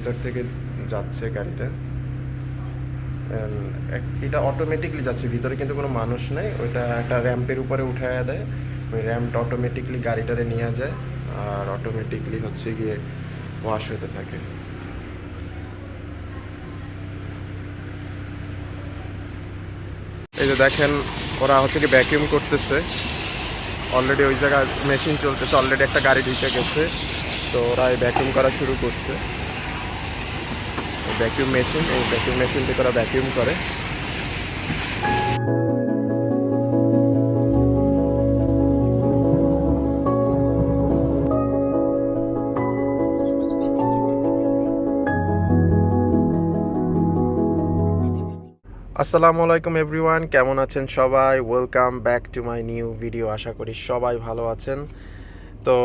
ভিতর থেকে যাচ্ছে গাড়িটা। এটা অটোমেটিকলি যাচ্ছে, ভিতরে কিন্তু কোনো মানুষ নেই। ওইটা একটা র্যাম্পের উপরে উঠায় দেয়। ওই র্যাম্পটা অটোমেটিকলি গাড়িটারে নিয়ে যায় আর অটোমেটিকলি হচ্ছে গিয়ে ওয়াশ হতে থাকে। এই যে দেখেন, ওরা হচ্ছে কি ভ্যাকিউম করতেছে। অলরেডি ওই জায়গায় মেশিন চলতেছে অলরেডি একটা গাড়ি ঢুকে গেছে। তো ওরা এই ভ্যাকিউম করা শুরু করছে। ভ্যাকিউম মেশিন এই ভ্যাকিউম মেশিন থেকে ওরা ভ্যাকিউম করে। আসসালামু আলাইকুম এভরিওয়ান, কেমন আছেন সবাই? Welcome back to my new video আশা করি সবাই ভালো আছেন। তো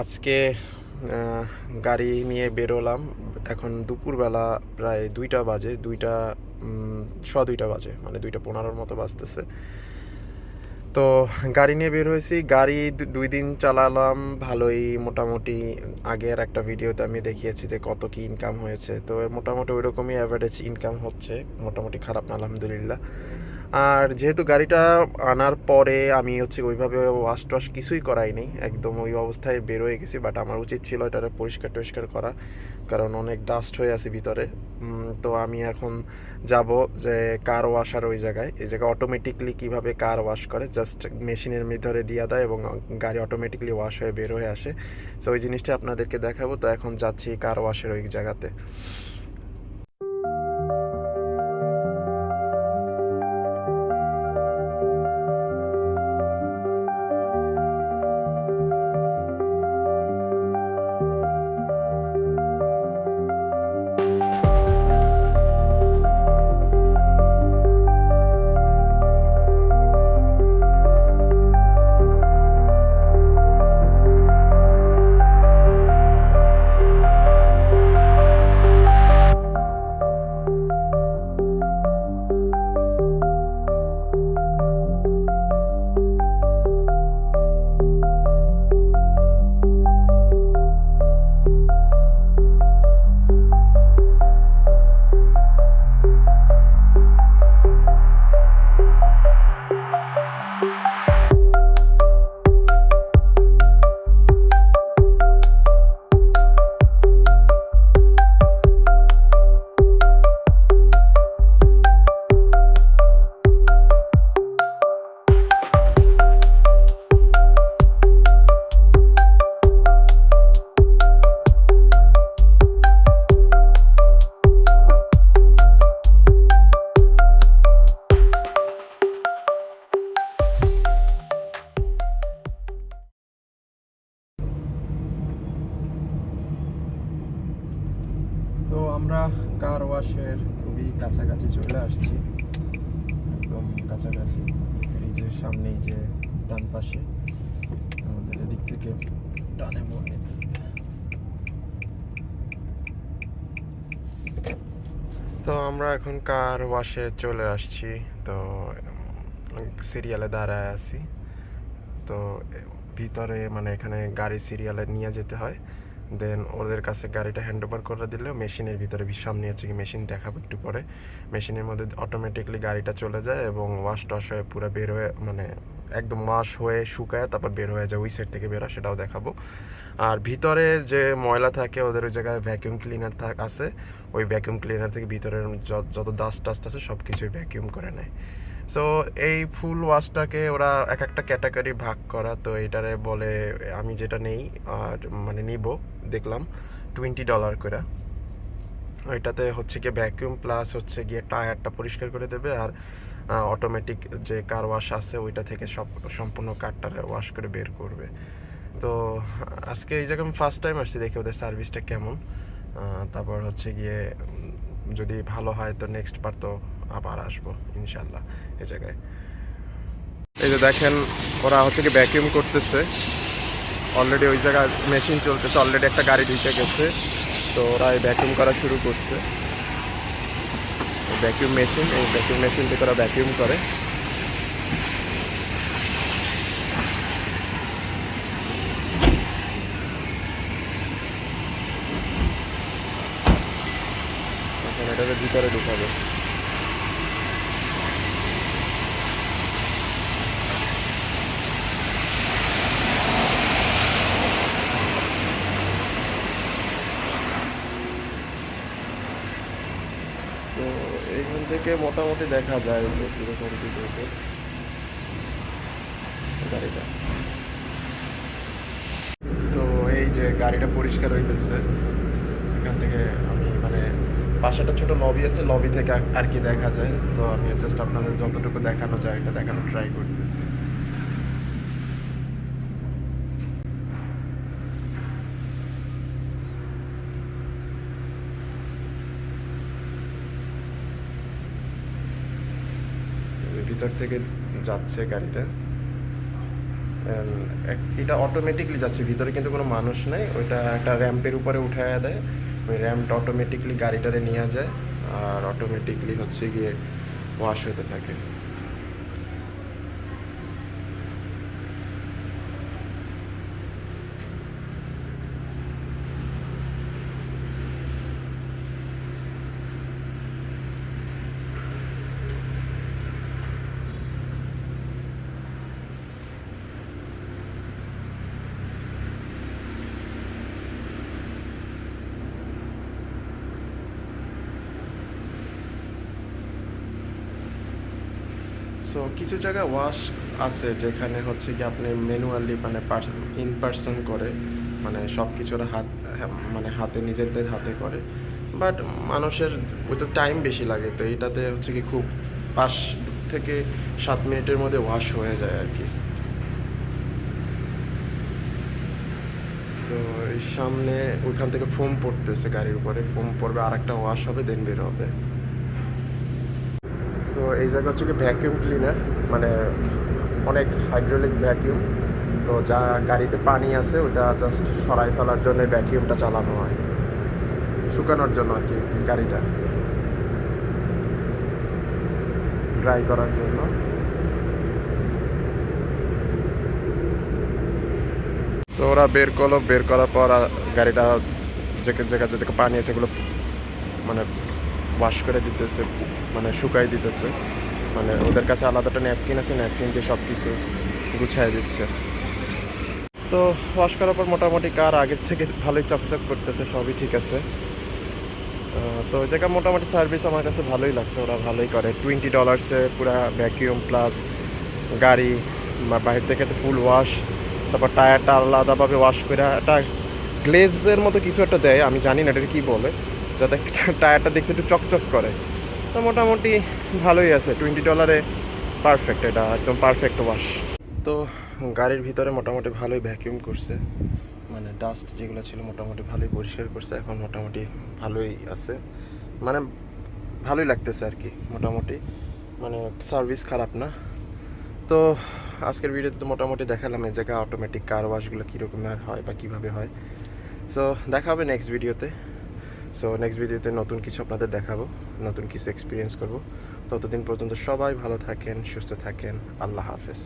আজকে গাড়ি নিয়ে বেরোলাম। এখন দুপুরবেলা প্রায় দুইটা বাজে, দুইটা সোয়া দুইটা বাজে মানে দুইটা পনেরোর মতো বাজতেছে। তো গাড়ি নিয়ে বের হয়েছি, গাড়ি দুই দিন চালালাম, ভালোই মোটামুটি। আগের একটা ভিডিওতে আমি দেখিয়েছি যে কত কি ইনকাম হয়েছে। তো মোটামুটি ওই রকমই অ্যাভারেজ ইনকাম হচ্ছে, মোটামুটি খারাপ না, আলহামদুলিল্লাহ। আর যেহেতু গাড়িটা আনার পরে আমি হচ্ছে ওইভাবে ওয়াশ টোয়াশ কিছুই করাইনি একদম ওই অবস্থায় বের হয়ে গেছি বাট আমার উচিত ছিল এটা পরিষ্কার টরিষ্কার করা, কারণ অনেক ডাস্ট হয়ে আছে ভিতরে। তো আমি এখন যাব যে কার ওয়াশার ওই জায়গায়, এই জায়গায় অটোমেটিকলি কীভাবে কার ওয়াশ করে জাস্ট মেশিনের ভিতরে দিয়ে দেয় এবং গাড়ি অটোমেটিকলি ওয়াশ হয়ে বের হয়ে আসে। সো ওই জিনিসটা আপনাদেরকে দেখাবো, তো এখন যাচ্ছি কার ওয়াশের ওই জায়গাতে। আমরা কার ওয়াশের খুবই কাছাকাছি চলে আসছি। একদম কাছাকাছি। এই যে সামনে এই যে ডান পাশে, আমাদের এদিক থেকে ডানে মোড় নিতে তো আমরা এখন কার ওয়াশে চলে আসছি। তো সিরিয়ালে দাঁড়ায় আছি। তো ভিতরে মানে এখানে গাড়ি সিরিয়ালে নিয়ে যেতে হয়। দেন ওদের কাছে গাড়িটা হ্যান্ড ওভার করে দিলে। মেশিনের ভিতরে সামনে হচ্ছে কি মেশিন দেখাবো একটু পরে। মেশিনের মধ্যে অটোমেটিকলি গাড়িটা চলে যায় এবং ওয়াশ টশ হয়ে পুরো বের হয়ে মানে একদম ওয়াশ হয়ে শুকায় তারপর বের হয়ে যায়। ওই সাইড থেকে বের সেটাও দেখাবো। আর ভিতরে যে ময়লা থাকে, ওদের ওই জায়গায় ভ্যাকিউম ক্লিনার থাক আছে। ওই ভ্যাকিউম ক্লিনার থেকে ভিতরের যত ডাস্ট টাস্ট আছে সব কিছুই ভ্যাকিউম করে নেয়। সো এই ফুল ওয়াশটাকে ওরা এক একটা ক্যাটাগরি ভাগ করা। তো এটারে বলে, আমি যেটা নেই আর মানে নিব। দেখলাম টোয়েন্টি ডলার করে। ওইটাতে হচ্ছে গিয়ে ভ্যাকিউম প্লাস হচ্ছে গিয়ে টায়ারটা পরিষ্কার করে দেবে আর অটোমেটিক যে কার ওয়াশ আছে ওইটা থেকে সব, সম্পূর্ণ কারটারে ওয়াশ করে বের করবে। তো আজকে এই জায়গায় ফার্স্ট টাইম আসছি, দেখি ওদের সার্ভিসটা কেমন। তারপর হচ্ছে গিয়ে যদি ভালো হয় তো নেক্সট বার তো আবার আসব ইনশাল্লাহ এই জায়গায়। এই যে দেখেন, ওরা হচ্ছে কি ভ্যাকিউম করতেছে। অলরেডি ওই জায়গায় মেশিন চলতেছে অলরেডি একটা গাড়ি ঢুকে গেছে। তো ওরা এই ভ্যাকিউম করা শুরু করছে। ভ্যাকিউম মেশিন এই ভ্যাকিউম মেশিন থেকে ওরা ভ্যাকিউম করে ভিতরে ঢুকাবে তো এইখান থেকে মোটামুটি দেখা যায় যে কীরকম কী করবে গাড়িটা। তো এই যে গাড়িটা পরিষ্কার হইতেছে, এখান থেকে আমি মানে বাসাটা ছোট লবি আছে লবি থেকে আর কি দেখা যায়। তো আমি জাস্ট আপনাদের যতটুকু দেখানো যায়, এটা দেখানো ট্রাই করতেছি ভিতর থেকে যাচ্ছে গাড়িটা। এটা অটোমেটিকলি যাচ্ছে, ভিতরে কিন্তু কোনো মানুষ নেই। ওইটা একটা র্যাম্পের উপরে উঠায় দেয়। ওই র্যাম্পটা অটোমেটিকলি গাড়িটারে নিয়ে যায়। আর অটোমেটিকলি হচ্ছে গিয়ে ওয়াশ হতে থাকে। সো কিছু জায়গায় ওয়াশ আছে যেখানে হচ্ছে কি আপনি ম্যানুয়ালি মানে ইন পার্সন করে মানে সব কিছুর হাত মানে হাতে, নিজেদের হাতে করে। বাট মানুষের ওইটা টাইম বেশি লাগে, তো এইটাতে হচ্ছে কি খুব পাঁচ থেকে সাত মিনিটের মধ্যে ওয়াশ হয়ে যায় আর কি। সো সামনে ওইখান থেকে ফোম পড়তেছে গাড়ির উপরে ফোম পড়বে আর একটা ওয়াশ হবে দেন বের হবে। সো এই জায়গা হচ্ছে কি ভ্যাকিউম ক্লিনার মানে অনেক হাইড্রোলিক ভ্যাকিউম তো যা গাড়িতে পানি আছে, ওটা জাস্ট সরাই ফেলার জন্য ভ্যাকিউমটা চালানো হয়। শুকানোর জন্য আর কি গাড়িটা। ড্রাই করার জন্য। তো ওরা বের করল, বের করার পর গাড়িটা যে জায়গা যে পানি আছে সেগুলো মানে ওয়াশ করে দিতেছে মানে শুকাই দিতেছে। মানে ওদের কাছে আলাদাটা ন্যাপকিন আছে ন্যাপকিন দিয়ে সব কিছু গুছাই দিচ্ছে। তো ওয়াশ করার পর মোটামুটি কার আগের থেকে ভালোই চকচক করতেছে, সবই ঠিক আছে। তো জায়গা মোটামুটি সার্ভিস আমার কাছে ভালোই লাগছে, ওরা ভালোই করে। টোয়েন্টি ডলার্সে পুরা ভ্যাকিউম প্লাস গাড়ি, বা বাইরে থেকে তো ফুল ওয়াশ তারপর টায়ারটা আলাদাভাবে ওয়াশ করে একটা গ্লেজের মতো কিছু একটা দেয়, আমি জানি না এটা কী বলে। যাতে টায়ারটা দেখতে একটু চকচক করে। তো মোটামুটি ভালোই আছে টোয়েন্টি ডলারে পারফেক্ট এটা, একদম পারফেক্ট ওয়াশ তো গাড়ির ভিতরে মোটামুটি ভালোই ভ্যাকিউম করছে মানে ডাস্ট যেগুলো ছিল মোটামুটি ভালোই পরিষ্কার করছে, এখন মোটামুটি ভালোই আছে। মানে ভালোই লাগতেছে আর কি মোটামুটি। মানে সার্ভিস খারাপ না। তো আজকের ভিডিওতে তো মোটামুটি দেখালাম এই জায়গায় অটোমেটিক কার ওয়াশগুলো কীরকমের হয় বা কীভাবে হয়। সো দেখা হবে নেক্সট ভিডিওতে সো নেক্সট ভিডিওতে নতুন কিছু আপনাদের দেখাবো, নতুন কিছু এক্সপিরিয়েন্স করব। ততদিন পর্যন্ত সবাই ভালো থাকেন, সুস্থ থাকেন। আল্লাহ হাফেজ।